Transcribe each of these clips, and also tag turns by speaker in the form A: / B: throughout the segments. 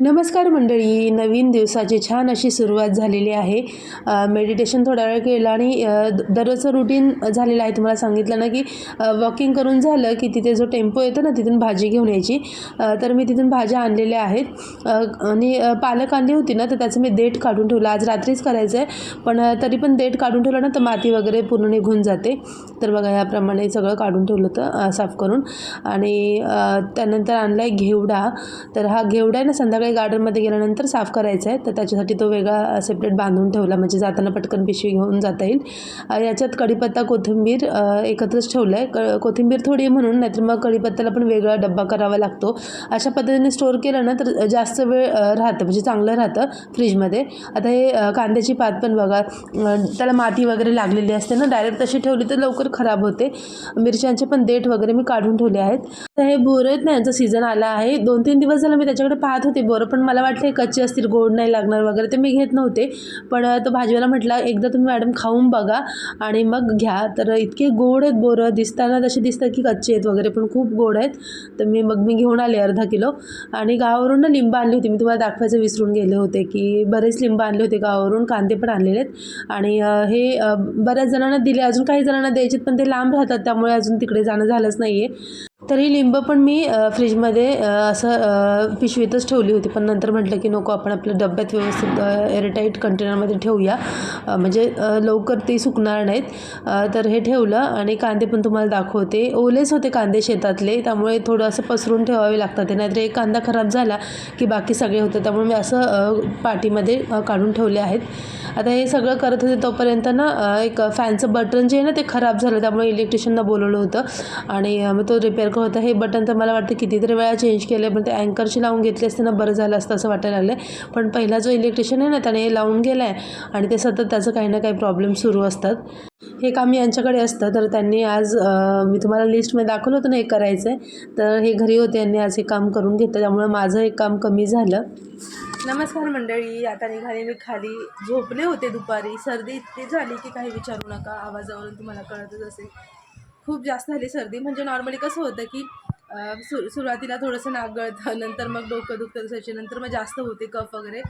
A: नमस्कार मंडळी नवीन दिवसाची छान अशी सुरुवात झालेली आहे. मेडिटेशन थोडा वेळ केलं आणि द- दररोजचं रुटीन झालेलं आहे. तुम्हाला सांगितलं ना की वॉकिंग करून झालं की तिथे जो टेम्पो येतो ना तिथून भाजी घेऊन यायची. तर मी तिथून भाज्या आणलेल्या आहेत. आणि पालक आणली होती ना तर त्याचं मी देठ काढून ठेवलं. आज रात्रीच करायचं आहे पण तरी पण देठ काढून ठेवलं ना तर माती वगैरे पूर्ण निघून जाते. तर बघा याप्रमाणे सगळं काढून ठेवलं होतं साफ करून. आणि त्यानंतर आणला आहे घेवडा. तर हा घेवडा आहे ना संध्याकाळी गार्डनमध्ये गेल्यानंतर साफ करायचा आहे. तर त्याच्यासाठी तो वेगळा सेपरेट बांधून ठेवला. म्हणजे जाताना पटकन पिशवी घेऊन जाता येईल. याच्यात कढीपत्ता कोथिंबीर एकत्रच ठेवलं आहे क कोथिंबीर थोडी म्हणून नाहीतर मग कढीपत्त्याला पण वेगळा डब्बा करावा लागतो. अशा पद्धतीने स्टोअर केलं ना तर जास्त वेळ राहतं. म्हणजे चांगलं राहतं फ्रीजमध्ये. आता हे कांद्याची पात पण बघा. त्याला माती वगैरे लागलेली असते ना डायरेक्ट तशी ठेवली तर लवकर खराब होते. मिरच्यांचे पण देठ वगैरे मी काढून ठेवले आहेत. तर हे बोर आहेत ना यांचा सीझन आला आहे. दोन तीन दिवस झालं मी त्याच्याकडे पाहत होते बोर. पण मला वाटलं हे कच्चे असतील गोड नाही लागणार वगैरे ते मी घेत नव्हते. पण तो भाजीवाला म्हटला एकदा तुम्ही मॅडम खाऊन बघा आणि मग घ्या. तर इतके गोड आहेत बोरं दिसताना तसे दिसतात की कच्चे आहेत वगैरे पण खूप गोड आहेत. तर मी मग मी घेऊन आले अर्धा किलो. आणि गावावरून ना लिंब आणली होती. मी तुम्हाला दाखवायचं विसरून गेले होते की बरेच लिंब आणले होते गावावरून कांदे पण आणलेले आहेत. आणि हे बऱ्याच जणांना दिले अजून काही जणांना द्यायचे पण ते लांब राहतात त्यामुळे अजून तिकडे जाणं झालंच नाही आहे तरी लिंब पण मी फ्रीजमध्ये असं पिशवीतच ठेवली होती. पण नंतर म्हटलं की नको आपण आपल्या डब्यात व्यवस्थित एअरटाईट कंटेनरमध्ये ठेवूया. म्हणजे लवकर ते सुकणार नाहीत. तर हे ठेवलं आणि कांदे पण तुम्हाला दाखवते. ओलेच होते कांदे शेतातले त्यामुळे थोडं असं पसरून ठेवावे लागतात ते. नाहीतर एक कांदा खराब झाला की बाकी सगळे होते. त्यामुळे मी असं पाठीमध्ये पाटीमध्ये काढून ठेवले आहेत. आता हे सगळं करत होते तोपर्यंत ना एक फॅनचं बटन जे आहे ना ते खराब झालं. त्यामुळे इलेक्ट्रिशियनला बोलवलं होतं. आणि मग तो रिपेअर सारखं होतं. हे बटन तर मला वाटतं कितीतरी वेळा चेंज केलं पण ते अँकरची लावून घेतले असते ना बरं झालं असतं असं वाटायला लागलं पण पहिला जो इलेक्ट्रिशियन आहे ना त्याने हे लावून गेला आहे आणि ते सतत त्याचं काही ना काही प्रॉब्लेम सुरू असतात. हे काम यांच्याकडे असतं तर त्यांनी आज मी तुम्हाला लिस्टमध्ये दाखवलं होतं ना हे करायचं आहे तर हे घरी होते यांनी आज हे काम करून घेतलं त्यामुळे माझं एक काम कमी झालं. नमस्कार मंडळी आता निघाले मी खाली. झोपले होते दुपारी. सर्दी इतकी झाली की काही विचारू नका. आवाजावरून तुम्हाला कळतच असेल. खूप जास्त झाली सर्दी. म्हणजे नॉर्मली कसं होतं की सु सुरुवातीला थोडंसं नाक गळतं नंतर मग डोकं दुखतं दुसायचे नंतर मग जास्त होते कफ वगैरे.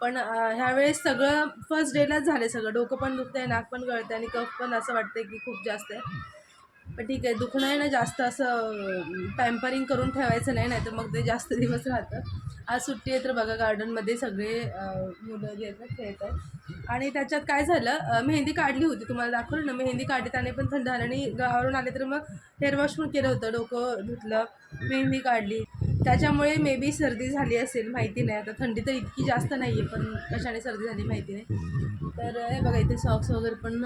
A: पण ह्यावेळेस सगळं फर्स्ट डेलाच झालं सगळं. डोकं पण दुखतं आहे नाक पण गळतं आणि कफ पण असं वाटतं की खूप जास्त आहे. पण ठीक आहे दुखणं आहे ना जास्त असं पॅम्परिंग करून ठेवायचं नाही नाही तर मग ते जास्त दिवस राहतं. आज सुट्टी आहे तर बघा गार्डनमध्ये सगळे मुलं जे आहेत ना खेळत आहेत. आणि त्याच्यात काय झालं मेहंदी काढली होती तुम्हाला दाखवलं ना मेहंदी काढली पण थंड झालं आणि गावावरून आले तर मग हेअरवॉश पण केलं होतं डोकं धुतलं मेहंदी काढली. त्याच्यामुळे मे बी सर्दी झाली असेल माहिती नाही. आता थंडी तर इतकी जास्त नाही आहे पण कशाने सर्दी झाली माहिती नाही. तर हे बघा इथे सॉक्स वगैरे पण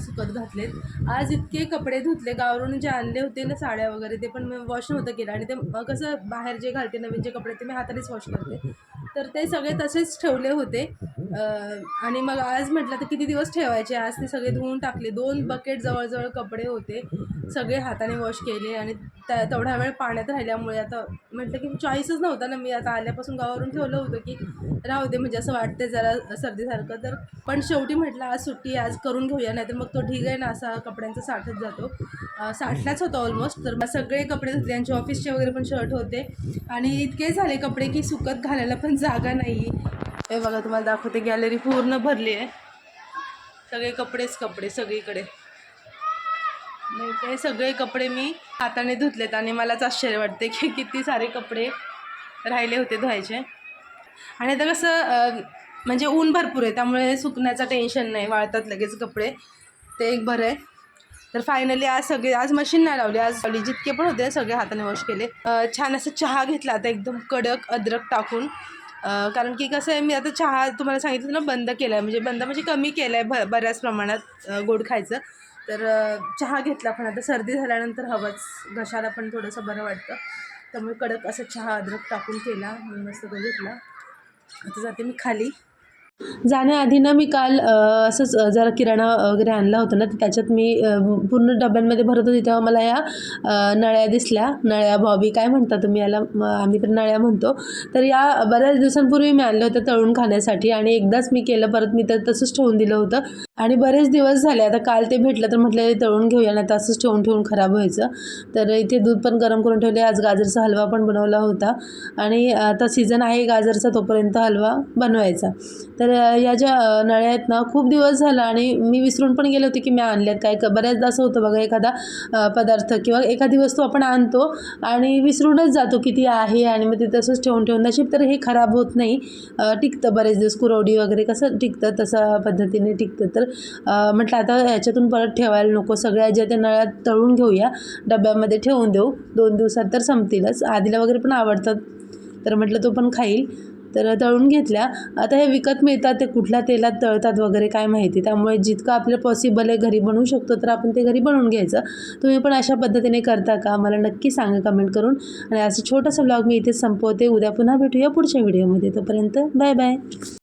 A: सुकत घातलेत. आज इतके कपडे धुतले गावरून जे आणले होते ना साड्या वगैरे ते पण मी वॉश नव्हतं केलं. आणि ते कसं बाहेर जे घालते नवीन जे कपडे ते मी हातानेच वॉश करते. तर ते सगळे तसेच ठेवले होते. आणि मग आज म्हटलं तर किती दिवस ठेवायचे? आज ते सगळे धुवून टाकले. दोन बकेट जवळजवळ कपडे होते. सगळे हाताने वॉश केले आणि त्या तेवढा वेळ पाण्यात राहिल्यामुळे आता म्हटलं की चॉईसच नव्हता ना मी आता आल्यापासून गावावरून ठेवलं होतं की राहू दे म्हणजे असं वाटते जरा सर्दीसारखं तर. पण शेवटी म्हटलं आज सुट्टी आज करून घेऊया नाही तर मग तो ठीक आहे ना असा कपड्यांचा साठत जातो. साठलाच होता ऑलमोस्ट तर मग सगळे कपडे त्यांचे ऑफिसचे वगैरे पण शर्ट होते. आणि इतके झाले कपडे की सुकत घालायला पण जागा नाही हे बघा तुम्हाला दाखवते गॅलरी पूर्ण भरली आहे सगळे कपडेच कपडे सगळीकडे. नाही ते सगळे कपडे मी हाताने धुतलेत आणि मलाच आश्चर्य वाटते की किती सारे कपडे राहिले होते धुवायचे. आणि आता कसं म्हणजे ऊन भरपूर आहे त्यामुळे सुकण्याचं टेन्शन नाही वाळतात लगेच कपडे. ते एक बरं आहे. तर फायनली आज सगळे आज मशीन नाही लावली आज लावली जितके पण होते सगळे हाताने वॉश केले. छान असं चहा घेतला आता एकदम कडक अद्रक टाकून. कारण की कसं आहे मी आता चहा तुम्हाला सांगितलं ना बंद केला आहे म्हणजे बंद म्हणजे कमी केला आहे ब बऱ्याच प्रमाणात गोड खायचं. तर चहा घेतला पण आता सर्दी झाल्यानंतर हवंच. घशाला पण थोडंसं बरं वाटतं. त्यामुळे कडक असं चहा अद्रक टाकून केला. मस्त तो घेतला. आता जाते मी खाली. जाण्याआधी ना मी काल असंच जरा किराणा वगैरे आणला होता ना तर त्याच्यात मी पूर्ण डब्यांमध्ये भरत होती तेव्हा मला या नळ्या दिसल्या. नळ्या बॉबी काय म्हणता तुम्ही याला? आम्ही तर नळ्या म्हणतो. तर या बऱ्याच दिवसांपूर्वी मी आणलं होतं तळून खाण्यासाठी आणि एकदाच मी केलं परत मी तर तसंच ठेवून दिलं होतं. आणि बरेच दिवस झाले आता काल ते भेटलं तर म्हटलं तळून घेऊया ना तसंच ठेवून ठेवून खराब व्हायचं. तर इथे दूध पण गरम करून ठेवले आज गाजरचा हलवा पण बनवला होता. आणि आता सीझन आहे गाजरचा तोपर्यंत हलवा बनवायचा. तर तर या ज्या नळ्या आहेत ना खूप दिवस झाला आणि मी विसरून पण गेले होते की मी आणल्यात काय. बऱ्याचदा असं होतं बघा एखादा पदार्थ किंवा एखादी वस्तू आपण आणतो आणि विसरूनच जातो की ती आहे आणि मग ते तसंच ठेवून ठेवून नशीब तर हे खराब होत नाही. टिकतं बरेच दिवस कुरवडी वगैरे कसं टिकतं तसं पद्धतीने टिकतं. तर म्हटलं आता ह्याच्यातून परत ठेवायला नको सगळ्या ज्या त्या नळ्यात तळून घेऊया डब्यामध्ये ठेवून देऊ. दोन दिवसात तर संपतीलच. आधीला वगैरे पण आवडतात. तर म्हटलं तो पण खाईल. तर तळून घेतल्या. आता हे विकत मिळतात ते कुठल्या तेलात तळतात वगैरे काय माहिती. त्यामुळे जितकं आपलं पॉसिबल आहे घरी बनवू शकतो तर आपण ते घरी बनवून घ्यायचं. तुम्ही पण अशा पद्धतीने करता का? मला नक्की सांगा कमेंट करून. आणि असं छोटंसं ब्लॉग मी इथे संपवते. उद्या पुन्हा भेटूया पुढच्या व्हिडिओमध्ये तोपर्यंत बाय बाय